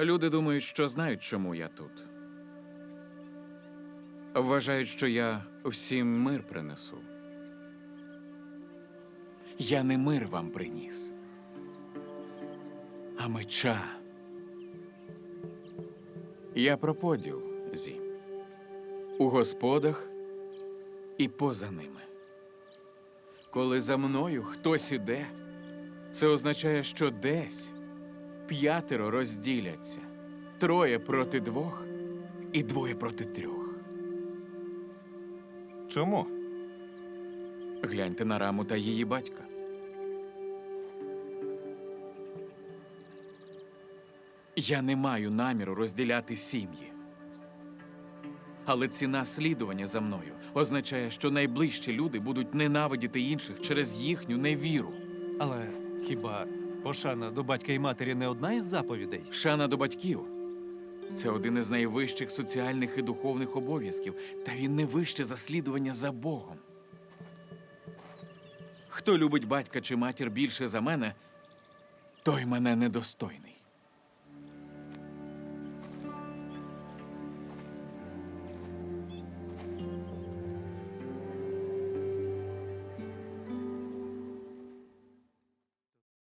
Люди думають, що знають, чому я тут. Вважають, що я всім мир принесу. Я не мир вам приніс, а меча. Я про поділ, Зі. У господах і поза ними. Коли за мною хтось іде, це означає, що десь п'ятеро розділяться. Троє проти двох і двоє проти трьох. Чому? Гляньте на раму та її батька. Я не маю наміру розділяти сім'ї. Але ціна слідування за мною означає, що найближчі люди будуть ненавидіти інших через їхню невіру. Але хіба пошана до батька і матері не одна із заповідей? Шана до батьків це один із найвищих соціальних і духовних обов'язків, та він не вище заслідування за Богом. Хто любить батька чи матір більше за мене, той мене недостойний.